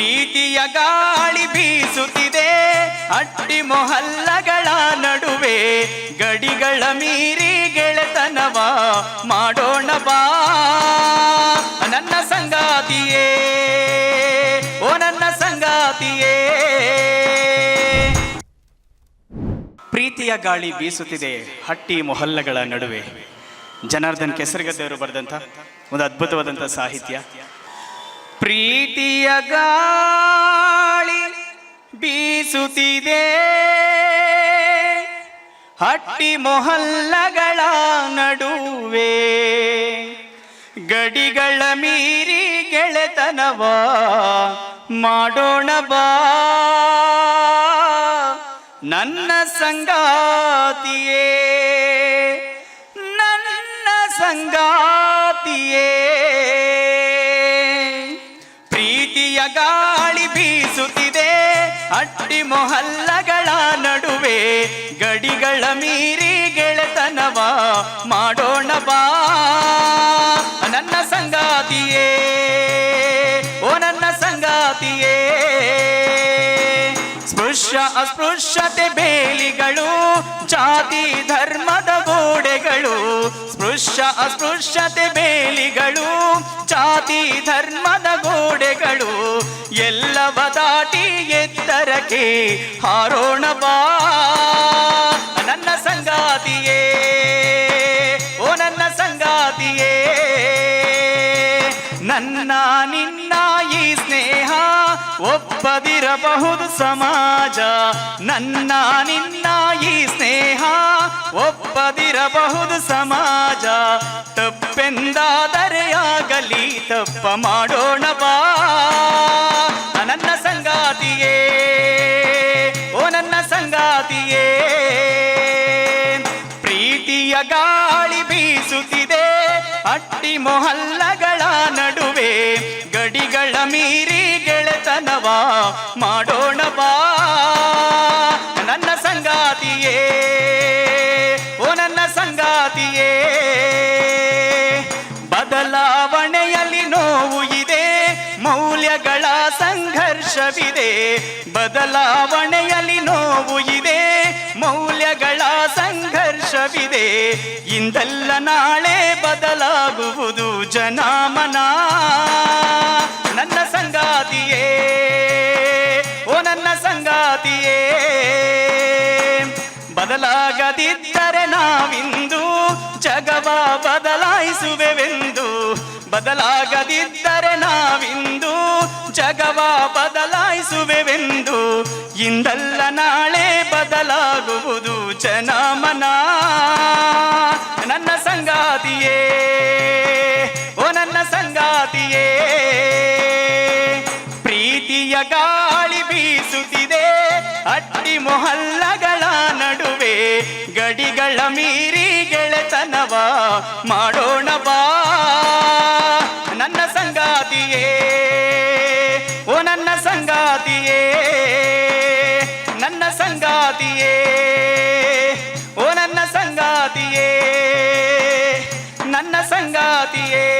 ಪ್ರೀತಿಯ ಗಾಳಿ ಬೀಸುತ್ತಿದೆ. ಅಟ್ಟಿ ಮೊಹಲ್ಲಗಳ ನಡುವೆ ಗಡಿಗಳ ಮೀರಿ ಗೆಳೆತನವ ಮಾಡೋಣ ಬಾ. ನನ್ನ ಸಂಗಾತಿಯೇ, ಓ ನನ್ನ ಸಂಗಾತಿಯೇ. ಪ್ರೀತಿಯ ಗಾಳಿ ಬೀಸುತ್ತಿದೆ ಹಟ್ಟಿ ಮೊಹಲ್ಲಗಳ ನಡುವೆ. ಜನಾರ್ದನ್ ಕೆಸರುಗದ್ದೆಯವರು ಬರೆದಂಥ ಒಂದು ಅದ್ಭುತವಾದಂಥ ಸಾಹಿತ್ಯ. ಪ್ರೀತಿಯ ಗಾಳಿ ಬೀಸುತ್ತಿದೆ. ಹಟ್ಟಿ ಮೊಹಲ್ಲಗಳ ನಡುವೆ ಗಡಿಗಳ ಮೀರಿ ಗೆಳೆತನವ ಮಾಡೋಣ ಬಾ. ನನ್ನ ಸಂಗಾತಿಯೇ ನನ್ನ ಸಂಗಾತಿಯೇ. ಪ್ರೀತಿಯ ಗಾಳಿ ಬೀಸುತ್ತಿದೆ. ಅಟ್ಟಿ ಮೊಹಲ್ಲಗಳ ನಡುವೆ ಗಡಿಗಳ ಮೀರಿ ಗೆಳೆತನವ ಮಾಡೋಣ ಬಾ. ನನ್ನ ಸಂಗಾತಿಯೇ, ಓ ನನ್ನ ಸಂಗಾತಿಯೇ. ಸ್ಪೃಶ್ಯ ಅಸ್ಪೃಶ್ಯತೆ ಬೇಲಿಗಳು, ಜಾತಿ ಧರ್ಮದ ಗೋಡೆಗಳು. ಸ್ಪೃಶ್ಯ ಅಸ್ಪೃಶ್ಯತೆ ಬೇಲಿಗಳು, ಜಾತಿ ಧರ್ಮದ ದಾಟಿ ಎತ್ತರಕ್ಕೆ ಹಾರೋಣ ಬಾ. ನನ್ನ ಸಂಗಾತಿಯೇ, ಓ ನನ್ನ ಸಂಗಾತಿಯೇ, ನನ್ನ ನಿನ್ನ ಈ ಸ್ನೇಹ ಒಪ್ಪದಿರಬಹುದು ಸಮಾಜ. ನನ್ನ ನಿನ್ನ ಈ ಸ್ನೇಹ ಒಪ್ಪದಿರಬಹುದು ಸಮಾಜ. ತಪ್ಪೆಂದಾದರೆ ಆಗಲಿ, ತಪ್ಪ ಮಾಡೋಣ ಬಾ. ಗಾಳಿ ಬೀಸುತ್ತಿದೆ. ಅಟ್ಟಿ ಮೊಹಲ್ಲಗಳ ನಡುವೆ ಗಡಿಗಳ ಮೀರಿ ಗೆಳೆತನವ ಮಾಡೋಣ ಬಾ. ನನ್ನ ಸಂಗಾತಿಯೇ, ಓ ನನ್ನ ಸಂಗಾತಿಯೇ, ಬದಲಾವಣೆಯಲ್ಲಿ ನೋವು ಇದೆ, ಮೌಲ್ಯಗಳ ಸಂಘರ್ಷವಿದೆ, ಬದಲಾವಣೆಯಲ್ಲಿ ನೋವು ಇದೆ. ಇಂದಲ್ಲ ನಾಳೆ ಬದಲಾಗುವುದು ಜನಾಮನ. ನನ್ನ ಸಂಗಾತಿಯೇ, ಓ ನನ್ನ ಸಂಗಾತಿಯೇ. ಬದಲಾಗದಿದ್ದರೆ ನಾವಿಂದು ಜಗವ ಬದಲಾಯಿಸುವೆವೆಂದು. ಬದಲಾಗದಿದ್ದರೆ ನಾವಿಂದು ಜಗವ ಬದಲಾಯಿಸುವೆವೆಂದು. ಇಂದಲ್ಲ ನಾಳೆ ಸಂಗಾತಿಯೇ. ಪ್ರೀತಿಯ ಗಾಳಿ ಬೀಸುತ್ತಿದೆ, ಅಟ್ಟಿ ಮೊಹಲ್ಲಗಳ ನಡುವೆ ಗಡಿಗಳ ಮೀರಿ ಗೆಳೆತನವ ಮಾಡೋಣ ಬಾ. ನನ್ನ ಸಂಗಾತಿಯೇ, ಓ ನನ್ನ ಸಂಗಾತಿಯೇ ನನ್ನ ಸಂಗಾತಿಯೇ, ಓ ನನ್ನ ಸಂಗಾತಿಯೇ ನನ್ನ ಸಂಗಾತಿಯೇ.